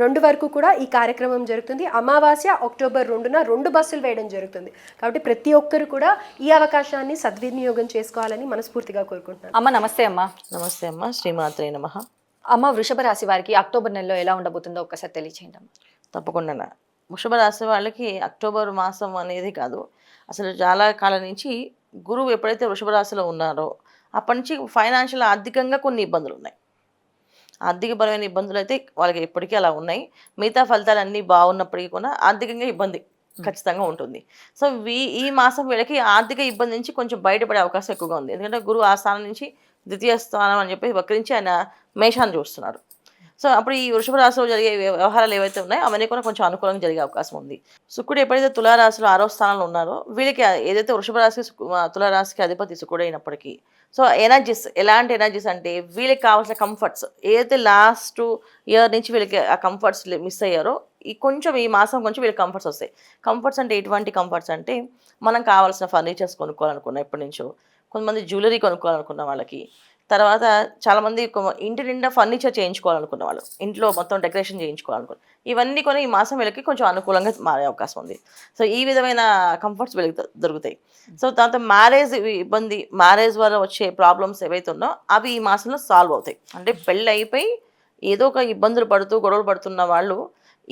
రెండు వరకు కూడా ఈ కార్యక్రమం జరుగుతుంది. అమావాస్య అక్టోబర్ రెండున రెండు బస్సులు వేయడం జరుగుతుంది. కాబట్టి ప్రతి ఒక్కరు కూడా ఈ అవకాశాన్ని సద్వినియోగం చేసుకోవాలని మనస్ఫూర్తిగా కోరుకుంటున్నాను. అమ్మ నమస్తే అమ్మ. నమస్తే అమ్మ. శ్రీమాత్రే నమ. అమ్మ వృషభ రాశి వారికి అక్టోబర్ నెలలో ఎలా ఉండబోతుందో ఒక్కసారి తెలియచేయండి అమ్మ. తప్పకుండా వృషభ రాశి వాళ్ళకి అక్టోబర్ మాసం అనేది కాదు. అసలు చాలా కాలం నుంచి గురువు ఎప్పుడైతే వృషభ రాశిలో ఉన్నారో అప్పటి నుంచి ఫైనాన్షియల్ ఆర్థికంగా కొన్ని ఇబ్బందులు ఉన్నాయి ఆర్థికపరమైన ఇబ్బందులు అయితే వాళ్ళకి ఎప్పటికీ అలా ఉన్నాయి. మిగతా ఫలితాలు అన్నీ బాగున్నప్పటికీ కూడా ఆర్థికంగా ఇబ్బంది ఖచ్చితంగా ఉంటుంది. సో వీ ఈ మాసం వీళ్ళకి ఆర్థిక ఇబ్బంది నుంచి కొంచెం బయటపడే అవకాశం ఎక్కువగా ఉంది. ఎందుకంటే గురువు ఆ స్థానం నుంచి ద్వితీయ స్థానం అని చెప్పి వక్రించి ఆయన మేషాన్ని చూస్తున్నాడు సో అప్పుడు ఈ వృషభ రాశిలో జరిగే వ్యవహారాలు ఏవైతే ఉన్నాయో అవన్నీ కూడా కొంచెం అనుకూలంగా జరిగే అవకాశం ఉంది. శుక్రుడు ఎప్పుడైతే తులారాశిలో ఆరో స్థానంలో ఉన్నారో వీళ్ళకి ఏదైతే వృషభ రాశి తులారాశికి అధిపతి శుక్రుడు అయినప్పటికీ సో ఎనర్జీస్ ఎలాంటి ఎనర్జీస్ అంటే వీళ్ళకి కావాల్సిన కంఫర్ట్స్ ఏదైతే లాస్ట్ ఇయర్ నుంచి వీళ్ళకి ఆ కంఫర్ట్స్ మిస్ అయ్యారో ఈ కొంచెం ఈ మాసం కొంచెం వీళ్ళకి కంఫర్ట్స్ వస్తాయి. కంఫర్ట్స్ అంటే ఎటువంటి కంఫర్ట్స్ అంటే మనం కావాల్సిన ఫర్నిచర్స్ కొనుక్కోవాలనుకున్నాం ఎప్పటి నుంచో. కొంతమంది జ్యువెలరీ కొనుక్కోవాలనుకున్న వాళ్ళకి. తర్వాత చాలామంది ఇంటి నిండా ఫర్నిచర్ చేయించుకోవాలనుకున్న వాళ్ళు ఇంట్లో మొత్తం డెకరేషన్ చేయించుకోవాలనుకున్న ఇవన్నీ కూడా ఈ మాసం వీళ్ళకి కొంచెం అనుకూలంగా మారే అవకాశం ఉంది. సో ఈ విధమైన కంఫర్ట్స్ వీళ్ళకి దొరుకుతాయి. సో దాంతో మ్యారేజ్ ఇబ్బంది మ్యారేజ్ వల్ల వచ్చే ప్రాబ్లమ్స్ ఏవైతే ఉన్నో అవి ఈ మాసంలో సాల్వ్ అవుతాయి. అంటే పెళ్ళి అయిపోయి ఏదో ఒక ఇబ్బందులు పడుతూ గొడవలు పడుతున్న వాళ్ళు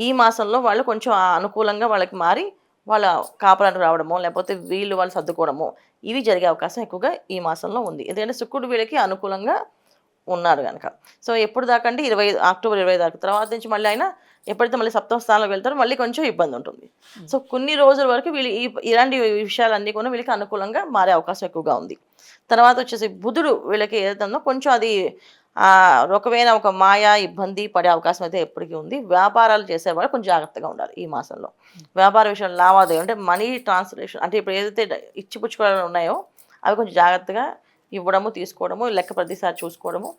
ఈ మాసంలో వాళ్ళు కొంచెం అనుకూలంగా వాళ్ళకి మారి వాళ్ళ కాపురానికి రావడమో లేకపోతే వీళ్ళు వాళ్ళు సర్దుకోవడమో ఇవి జరిగే అవకాశం ఎక్కువగా ఈ మాసంలో ఉంది. ఎందుకంటే శుక్రుడు వీళ్ళకి అనుకూలంగా ఉన్నాడు కనుక సో ఎప్పుడు దాకా అంటే ఇరవై అక్టోబర్ ఇరవై దాకా తర్వాత నుంచి మళ్ళీ ఆయన ఎప్పుడైతే మళ్ళీ సప్తమ స్థానంలోకి వెళ్తారో మళ్ళీ కొంచెం ఇబ్బంది ఉంటుంది. సో కొన్ని రోజుల వరకు వీళ్ళు ఈ ఇలాంటి విషయాలన్నీ కూడా వీళ్ళకి అనుకూలంగా మారే అవకాశం ఎక్కువగా ఉంది. తర్వాత వచ్చేసి బుధుడు వీళ్ళకి ఏదైతే ఉందో కొంచెం అది ఒకవేళ ఒక మాయా ఇబ్బంది పడే అవకాశం అయితే ఎప్పటికీ ఉంది. వ్యాపారాలు చేసేవాళ్ళు కొంచెం జాగ్రత్తగా ఉండాలి ఈ మాసంలో. వ్యాపార విషయంలో లావాదేవీ అంటే మనీ ట్రాన్స్లేషన్ అంటే ఇప్పుడు ఏదైతే ఇచ్చిపుచ్చుకోవడాలు ఉన్నాయో అవి కొంచెం జాగ్రత్తగా ఇవ్వడము తీసుకోవడము లెక్క ప్రతిసారి చూసుకోవడము.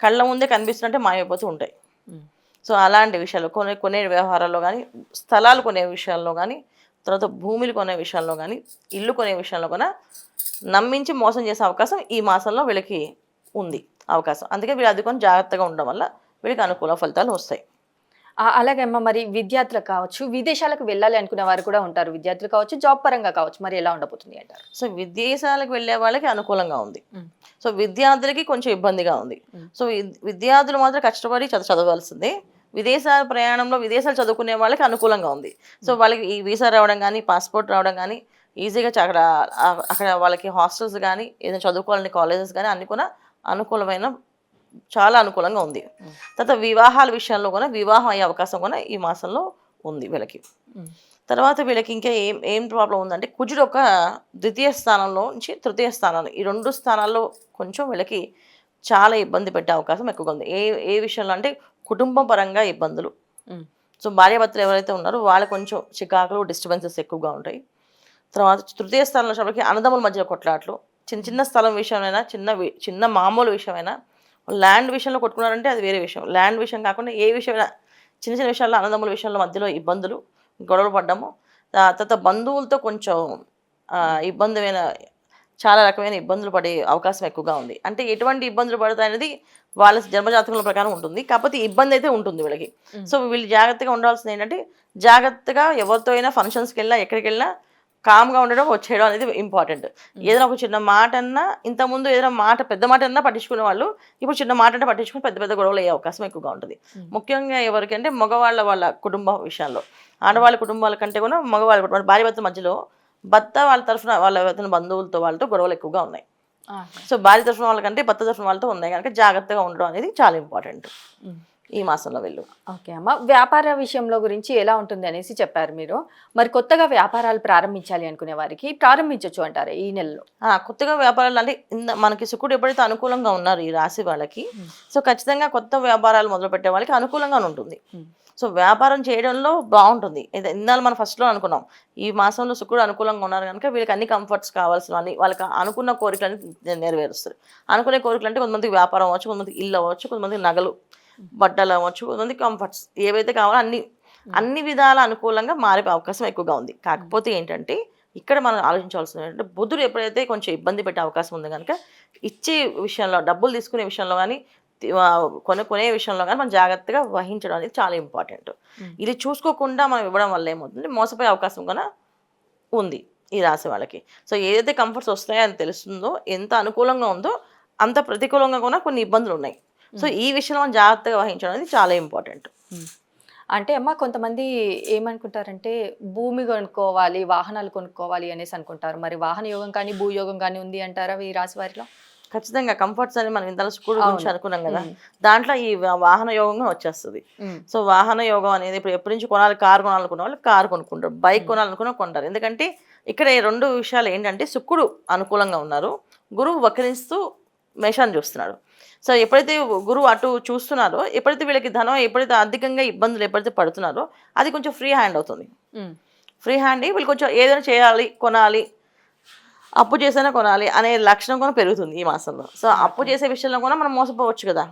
కళ్ళ ముందే కనిపిస్తున్నట్టే మాయమైపోతూ ఉంటాయి. సో అలాంటి విషయాలు కొనే కొనే వ్యవహారాల్లో కానీ స్థలాలు కొనే విషయాల్లో కానీ తర్వాత భూములు కొనే విషయాల్లో కానీ ఇల్లు కొనే విషయంలో కూడా నమ్మించి మోసం చేసే అవకాశం ఈ మాసంలో వీళ్ళకి ఉంది. అవకాశం. అందుకే వీళ్ళు అది కొంచెం జాగ్రత్తగా ఉండడం వల్ల వీళ్ళకి అనుకూల ఫలితాలు వస్తాయి. అలాగే అమ్మ మరి విద్యార్థులకు కావచ్చు విదేశాలకు వెళ్ళాలి అనుకునే వారు కూడా ఉంటారు. విద్యార్థులు కావచ్చు జాబ్ పరంగా కావచ్చు మరి ఎలా ఉండబోతుంది అంటారు? సో విదేశాలకు వెళ్ళే వాళ్ళకి అనుకూలంగా ఉంది. సో విద్యార్థులకి కొంచెం ఇబ్బందిగా ఉంది. సో విద్- విద్యార్థులు మాత్రం కష్టపడి చదువు చదవాల్సిందే. విదేశాల ప్రయాణంలో విదేశాలు చదువుకునే వాళ్ళకి అనుకూలంగా ఉంది. సో వాళ్ళకి ఈ వీసా రావడం కానీ పాస్పోర్ట్ రావడం కానీ ఈజీగా అక్కడ అక్కడ వాళ్ళకి హాస్టల్స్ కానీ ఏదైనా చదువుకోవాలని కాలేజెస్ కానీ అన్ని కూడా అనుకూలమైన చాలా అనుకూలంగా ఉంది. తర్వాత వివాహాల విషయంలో కూడా వివాహం అయ్యే అవకాశం కూడా ఈ మాసంలో ఉంది వీళ్ళకి. తర్వాత వీళ్ళకి ఇంకా ఏం ఏం ప్రాబ్లం ఉందంటే కుజుడు ఒక ద్వితీయ స్థానంలో నుంచి తృతీయ స్థానాలు ఈ రెండు స్థానాల్లో కొంచెం వీళ్ళకి చాలా ఇబ్బంది పెట్టే అవకాశం ఎక్కువగా ఉంది. ఏ ఏ విషయంలో అంటే కుటుంబం పరంగా ఇబ్బందులు. సో భార్యాభర్తలు ఎవరైతే ఉన్నారో వాళ్ళకి కొంచెం చికాకులు డిస్టర్బెన్సెస్ ఎక్కువగా ఉంటాయి. తర్వాత తృతీయ స్థానంలో వచ్చేటప్పటికి అన్నదమ్ముల మధ్య కొట్లాట్లు చిన్న చిన్న స్థలం విషయమైనా చిన్న చిన్న మామూలు విషయమైనా ల్యాండ్ విషయంలో కొట్టుకున్నారంటే అది వేరే విషయం. ల్యాండ్ విషయం కాకుండా ఏ విషయమైనా చిన్న చిన్న విషయాల్లో అన్నదమ్ముల విషయంలో మధ్యలో ఇబ్బందులు గొడవలు పడ్డము. తర్వాత బంధువులతో కొంచెం ఇబ్బందిమైన చాలా రకమైన ఇబ్బందులు పడే అవకాశం ఎక్కువగా ఉంది. అంటే ఎటువంటి ఇబ్బందులు పడతాయి అనేది వాళ్ళ జన్మజాతకుల ప్రకారం ఉంటుంది. కాకపోతే ఇబ్బంది అయితే ఉంటుంది వీళ్ళకి. సో వీళ్ళు జాగ్రత్తగా ఉండాల్సింది ఏంటంటే జాగ్రత్తగా ఎవరితో అయినా ఫంక్షన్స్కి వెళ్ళినా ఎక్కడికి వెళ్ళినా కామ్గా ఉండడం వచ్చేయడం అనేది ఇంపార్టెంట్. ఏదైనా ఒక చిన్న మాట అన్నా ఇంతకుముందు ఏదైనా మాట పెద్ద మాట అన్నా పట్టించుకునే వాళ్ళు ఇప్పుడు చిన్న మాట అంటే పట్టించుకుని పెద్ద పెద్ద గొడవలు అయ్యే అవకాశం ఎక్కువగా ఉంటుంది. ముఖ్యంగా ఎవరికంటే మగవాళ్ళ వాళ్ళ కుటుంబ విషయాల్లో ఆడవాళ్ళ కుటుంబాల కంటే కూడా మగవాళ్ళ కుటుంబం భార్య భర్త మధ్యలో భర్త వాళ్ళ తరఫున వాళ్ళ బంధువులతో వాళ్ళతో గొడవలు ఎక్కువగా ఉన్నాయి. సో భార్య తరఫున వాళ్ళకంటే భర్త తరఫున వాళ్ళతో ఉన్నాయి. కనుక జాగ్రత్తగా ఉండడం అనేది చాలా ఇంపార్టెంట్. ఈ మాసంలో వెళ్ళు. ఓకే అమ్మ. వ్యాపార విషయంలో గురించి ఎలా ఉంటుంది అనేసి చెప్పారు మీరు. మరి కొత్తగా వ్యాపారాలు ప్రారంభించాలి అనుకునే వారికి ప్రారంభించవచ్చు అంటారు ఈ నెలలో? కొత్తగా వ్యాపారాలు అంటే ఇంద- మనకి శుకుడు ఎప్పుడైతే అనుకూలంగా ఉన్నారు ఈ రాశి వాళ్ళకి సో ఖచ్చితంగా కొత్త వ్యాపారాలు మొదలు పెట్టే వాళ్ళకి అనుకూలంగా ఉంటుంది. సో వ్యాపారం చేయడంలో బాగుంటుంది. ఇది- ఇందాక మనం ఫస్ట్లో అనుకున్నాం. ఈ మాసంలో శుక్రుడు అనుకూలంగా ఉన్నారు కనుక వీళ్ళకి అన్ని కంఫర్ట్స్ కావాల్సినవన్నీ వాళ్ళకి అనుకున్న కోరికలని నెరవేరుస్తారు. అనుకునే కోరికలు అంటే కొంతమందికి వ్యాపారం అవ్వచ్చు కొంతమందికి ఇల్లు అవ్వచ్చు కొంతమందికి నగలు బట్టలు అవ్వచ్చు కొంతమందికి కంఫర్ట్స్ ఏవైతే కావాలో అన్ని అన్ని విధాల అనుకూలంగా మారే అవకాశం ఎక్కువగా ఉంది. కాకపోతే ఏంటంటే ఇక్కడ మనం ఆలోచించాల్సింది ఏంటంటే బుధుడు ఎప్పుడైతే కొంచెం ఇబ్బంది పెట్టే అవకాశం ఉంది కనుక ఇచ్చే విషయంలో డబ్బులు తీసుకునే విషయంలో కానీ కొనే కొనే విషయంలో కానీ మనం జాగ్రత్తగా వహించడం అనేది చాలా ఇంపార్టెంట్. ఇది చూసుకోకుండా మనం ఇవ్వడం వల్ల ఏమవుతుంది? మోసపోయే అవకాశం కూడా ఉంది ఈ రాశి వాళ్ళకి. సో ఏదైతే కంఫర్ట్స్ వస్తాయో అని తెలుస్తుందో ఎంత అనుకూలంగా ఉందో అంత ప్రతికూలంగా కూడా కొన్ని ఇబ్బందులు ఉన్నాయి. సో ఈ విషయంలో మనం జాగ్రత్తగా వహించడం అనేది చాలా ఇంపార్టెంట్. అంటే అమ్మ కొంతమంది ఏమనుకుంటారంటే భూమి కొనుక్కోవాలి వాహనాలు కొనుక్కోవాలి అనేసి అనుకుంటారు. మరి వాహన యోగం కానీ భూయోగం కానీ ఉంది అంటారా ఈ రాశి వారిలో? ఖచ్చితంగా కంఫర్ట్స్ అని మనం ఇంత స్కూల్ గురించి. అనుకున్నాం కదా. దాంట్లో ఈ వాహన యోగంగా వచ్చేస్తుంది. సో వాహన యోగం అనేది ఇప్పుడు ఎప్పటి నుంచి కొనాలి కారు కొనాలనుకున్న వాళ్ళు కారు కొనుక్కుంటారు. బైక్ కొనాలనుకున్న కొంటారు. ఎందుకంటే ఇక్కడ ఈ రెండు విషయాలు ఏంటంటే శుక్రుడు అనుకూలంగా ఉన్నారు. గురువు వక్రిస్తూ మేషాన్ని చూస్తున్నాడు. సో ఎప్పుడైతే గురువు అటు చూస్తున్నారో ఎప్పుడైతే వీళ్ళకి ధనం ఎప్పుడైతే ఆర్థికంగా ఇబ్బందులు ఎప్పుడైతే పడుతున్నారో అది కొంచెం ఫ్రీ హ్యాండ్ అవుతుంది. ఫ్రీ హ్యాండ్ వీళ్ళు కొంచెం ఏదైనా చేయాలి కొనాలి అప్పు చేసైనా కొనాలి అనే లక్షణం కూడా పెరుగుతుంది ఈ మాసంలో. సో అప్పు చేసే విషయంలో కూడా మనం మోసపోవచ్చు కదా.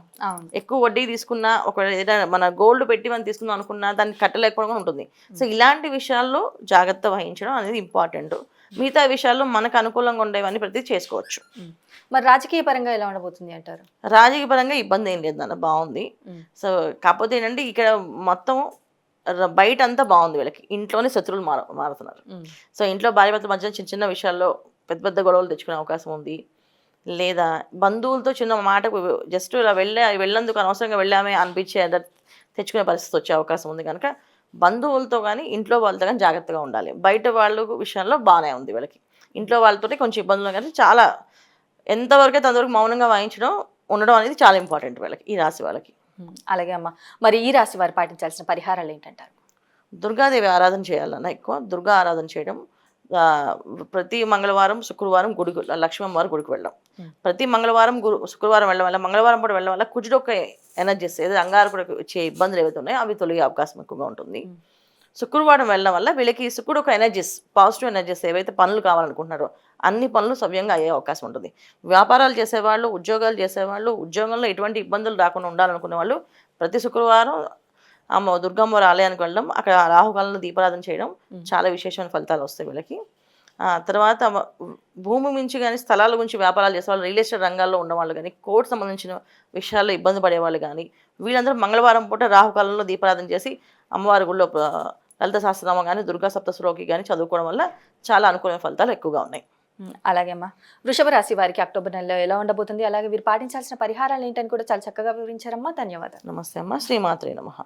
ఎక్కువ వడ్డీ తీసుకున్నా ఒక ఏదైనా మన గోల్డ్ పెట్టి మనం తీసుకుందాం అనుకున్నా దాన్ని కట్టలేకపోవడం ఉంటుంది. సో ఇలాంటి విషయాల్లో జాగ్రత్త వహించడం అనేది ఇంపార్టెంట్. మిగతా విషయాల్లో మనకు అనుకూలంగా ఉండేవన్నీ ప్రతి చేసుకోవచ్చు. మరి రాజకీయ పరంగా ఎలా ఉండబోతుంది అంటారు రాజకీయ పరంగా ఇబ్బంది ఏం లేదు అన్న బాగుంది. సో కాకపోతే ఏంటంటే ఇక్కడ మొత్తం బయట అంతా బాగుంది వీళ్ళకి ఇంట్లోనే శత్రువులు మార మారుతున్నారు. సో ఇంట్లో భార్య భర్తల మధ్య చిన్న చిన్న విషయాల్లో పెద్ద పెద్ద గొడవలు తెచ్చుకునే అవకాశం ఉంది లేదా బంధువులతో చిన్న మాటకు జస్ట్ ఇలా వెళ్ళే వెళ్ళేందుకు అనవసరంగా వెళ్ళామే అనిపించే తెచ్చుకునే పరిస్థితి వచ్చే అవకాశం ఉంది కనుక బంధువులతో కానీ ఇంట్లో వాళ్ళతో కానీ జాగ్రత్తగా ఉండాలి. బయట వాళ్ళ విషయంలో బాగానే ఉంది వీళ్ళకి. ఇంట్లో వాళ్ళతోటి కొంచెం ఇబ్బందులు కానీ చాలా ఎంతవరకు అయితే అంతవరకు మౌనంగా వాయించడం ఉండడం అనేది చాలా ఇంపార్టెంట్ వీళ్ళకి ఈ రాశి వాళ్ళకి. అలాగే అమ్మ మరి ఈ రాశి వారు పాటించాల్సిన పరిహారాలు ఏంటంటారు? దుర్గాదేవి ఆరాధన చేయాలన్న ఎక్కువ. దుర్గా ఆరాధన చేయడం ప్రతి మంగళవారం శుక్రవారం గుడికి లక్ష్మీ వారి గుడికి వెళ్ళడం. ప్రతి మంగళవారం గురు శుక్రవారం వెళ్ళడం వల్ల మంగళవారం పూట వెళ్ళడం వల్ల కుజుడు ఒక ఎనర్జీస్ ఏదో అంగారకుడు వచ్చే ఇబ్బందులు ఏవైతే ఉన్నాయో అవి తొలగే అవకాశం ఎక్కువగా ఉంటుంది. శుక్రవారం వెళ్ళడం వల్ల వీళ్ళకి శుక్రుడు ఒక ఎనర్జీస్ పాజిటివ్ ఎనర్జీస్ ఏవైతే పనులు కావాలనుకుంటున్నారో అన్ని పనులు సవ్యంగా అయ్యే అవకాశం ఉంటుంది. వ్యాపారాలు చేసేవాళ్ళు ఉద్యోగాలు చేసేవాళ్ళు ఉద్యోగంలో ఎటువంటి ఇబ్బందులు రాకుండా ఉండాలనుకునే వాళ్ళు ప్రతి శుక్రవారం అమ్మ దుర్గమ్మవారి ఆలయానికి వెళ్ళడం అక్కడ రాహుకాలంలో దీపారాధన చేయడం చాలా విశేషమైన ఫలితాలు వస్తాయి వీళ్ళకి. తర్వాత భూమి మించి కానీ స్థలాల గురించి వ్యాపారాలు చేసే వాళ్ళు రియల్ ఎస్టేట్ రంగాల్లో ఉన్నవాళ్ళు కానీ కోర్టు సంబంధించిన విషయాల్లో ఇబ్బంది పడేవాళ్ళు కానీ వీళ్ళందరూ మంగళవారం పూట రాహుకాలంలో దీపారాధన చేసి అమ్మవారి గుళ్ళో లలిత సహస్రనామం కానీ దుర్గా సప్తశ్లోకి కానీ చదువుకోవడం వల్ల చాలా అనుకూలమైన ఫలితాలు ఎక్కువగా ఉన్నాయి. ఉమ్. అలాగే అమ్మా. వృషభ రాశి వారికి అక్టోబర్ నెలలో ఎలా ఉండబోతుంది? అలాగే వీరు పాటించాల్సిన పరిహారాలు ఏంటని కూడా చాలా చక్కగా వివరించారమ్మా. ధన్యవాదాలు. నమస్తే అమ్మ. శ్రీమాత్రే నమః.